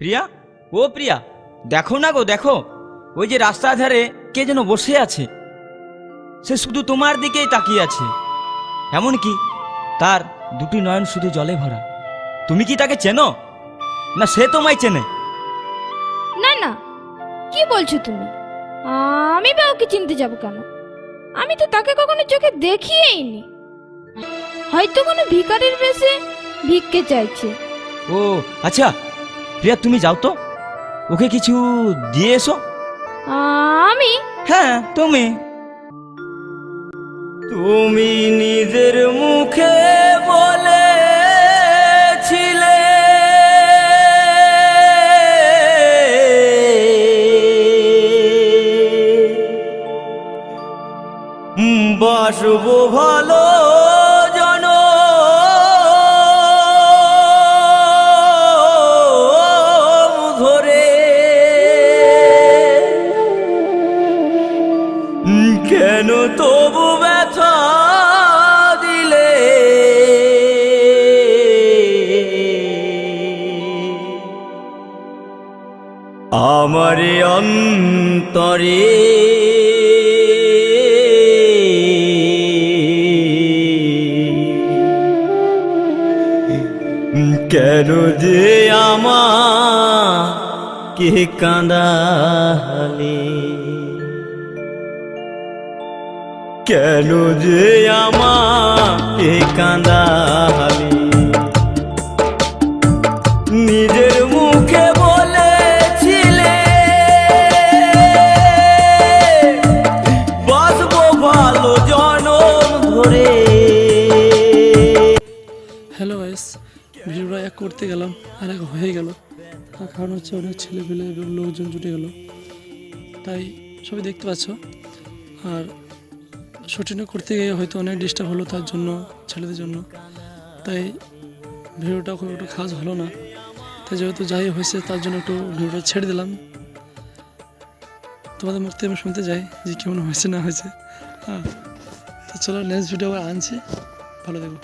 প্রিয়া? ও প্রিয়া দেখো না গো দেখো। ওই যে রাস্তার ধারে কে যেন বসে আছে। সে শুধু তোমার দিকেই তাকিয়ে আছে। এমন কি? তার দুটি নয়ন শুধু জলে ভরা। তুমি কি তাকে চেনো? না সে তোমায় চেনে? না না। কি বলছো তুমি? আমি বা ওকে চিনতে যাব কেন? আমি তো তাকে কখনো চোখে দেখিয়েই নি। হয়তো কোনো ভিখারির বেশে ভিক্ষে চাইছে। ও আচ্ছা প্রিয়া তুমি যাও তো। ওকে কিছু দিয়ে এসো। আমি? হ্যাঁ তুমি। তুমি নিজের মুখে বলেছিলে। বাসব ভালো কেন তবু ব্যথা দিলে? আমার অন্তরে কেন যে আমার কে কাঁদালে? কেন যে আমাকে কাঁদালি নিজের মুখে বলেছিলে বাসবো ভালো জনম ধরে। হ্যালো গাইস ভিডিওটা এক করতে গেলাম, আর এক হয়ে গেল। কারণ হচ্ছে অনেক ছেলেপেলে এবং লোকজন জুটে গেল। তাই সবাই দেখতে পাচ্ছ, আর শুটিংটা করতে গিয়ে হয়তো অনেক ডিস্টার্ব হলো তার জন্য, ছেলেদের জন্য। তাই ভিডিওটা খুব একটু খাস হলো না। তাই যেহেতু যাই হয়েছে, তার জন্য একটু ভিডিওটা ছেড়ে দিলাম। তোমাদের মুখ আমি শুনতে যাই যে কেমন হয়েছে, না হয়েছে। হ্যাঁ তো চলো নেক্সট ভিডিও আবার আনছি। ভালো দেখো